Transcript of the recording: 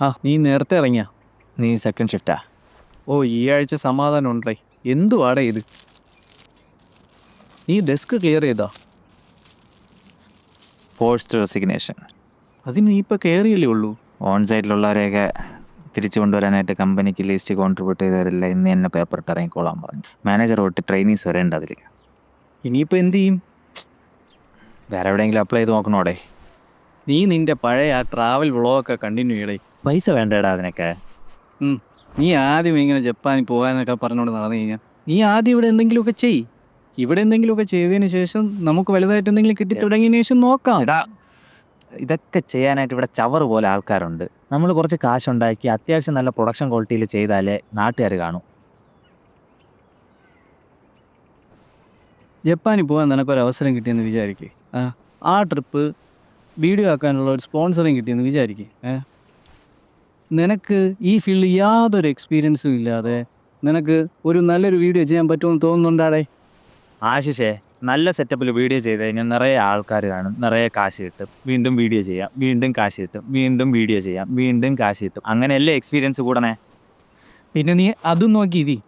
ആ നീ നേരത്തെ ഇറങ്ങിയ. നീ സെക്കൻഡ് ഷിഫ്റ്റാ ഓ ഈ ആഴ്ച സമാധാനം ഉണ്ടേ. എന്തുവാടേ ഇത്? നീ ഡെസ്ക് ക്ലിയർ ചെയ്താ? ഫോഴ്സ്ഡ് റെസിഗ്നേഷൻ അതിന് നീ ഇപ്പം കയറിയല്ലേ ഉള്ളൂ? ഓൺ സൈറ്റിലുള്ളവരെയൊക്കെ തിരിച്ചു കൊണ്ടുവരാനായിട്ട് കമ്പനിക്ക് ലിസ്റ്റ് കോൺട്രിബ്യൂട്ട് ചെയ്തവരെല്ലാം. ഇന്ന് തന്നെ പേപ്പർ ഇട്ട് ഇറങ്ങിക്കോളാൻ പറഞ്ഞു. മാനേജർ തൊട്ട് ട്രെയിനീസ് വരേണ്ട അതിൽ ഇനിയിപ്പോൾ എന്ത് ചെയ്യും? വേറെ എവിടെയെങ്കിലും അപ്ലൈ ചെയ്ത് നോക്കണോടെ നീ നിന്റെ പഴയ ആ ട്രാവൽ വ്ളോഗൊക്കെ കണ്ടിന്യൂ ചെയ്യടേ. പൈസ വേണ്ടടാ അതിനൊക്കെ. നീ ആദ്യം ഇങ്ങനെ ജപ്പാനിൽ പോകാനൊക്കെ പറഞ്ഞുകൊണ്ട് നടന്നു കഴിഞ്ഞാൽ നീ ആദ്യം ഇവിടെ എന്തെങ്കിലുമൊക്കെ ചെയ്. ഇവിടെ എന്തെങ്കിലുമൊക്കെ ചെയ്തതിന് ശേഷം നമുക്ക് വലുതായിട്ട് എന്തെങ്കിലും കിട്ടി തുടങ്ങിയതിന് ശേഷം നോക്കാം. ഇതൊക്കെ ചെയ്യാനായിട്ട് ഇവിടെ ചവർ പോലെ ആൾക്കാരുണ്ട്. നമ്മൾ കുറച്ച് കാശുണ്ടാക്കി അത്യാവശ്യം നല്ല പ്രൊഡക്ഷൻ ക്വാളിറ്റിയിൽ ചെയ്താലേ നാട്ടുകാർ കാണൂ. ജപ്പാനിൽ പോകാൻ നിനക്കൊരു അവസരം കിട്ടിയെന്ന് വിചാരിക്കേ. ആ ആ ട്രിപ്പ് വീഡിയോ ആക്കാനുള്ള ഒരു സ്പോൺസറിങ് കിട്ടിയെന്ന് വിചാരിക്കേ. ഏ? നിനക്ക് ഈ ഫീൽഡിൽ യാതൊരു എക്സ്പീരിയൻസും ഇല്ലാതെ നിനക്ക് ഒരു നല്ലൊരു വീഡിയോ ചെയ്യാൻ പറ്റുമെന്ന് തോന്നുന്നുണ്ടാടേ? ആശിഷേ നല്ല സെറ്റപ്പിൽ വീഡിയോ ചെയ്ത് കഴിഞ്ഞാൽ നിറയെ ആൾക്കാർ കാണും. നിറയെ കാശ് കിട്ടും. വീണ്ടും വീഡിയോ ചെയ്യാം. വീണ്ടും കാശ് കിട്ടും. വീണ്ടും വീഡിയോ ചെയ്യാം. വീണ്ടും കാശ് കിട്ടും. അങ്ങനെയല്ലേ എക്സ്പീരിയൻസ് കൂടണേ? പിന്നെ നീ അതും നോക്കി ഇതി.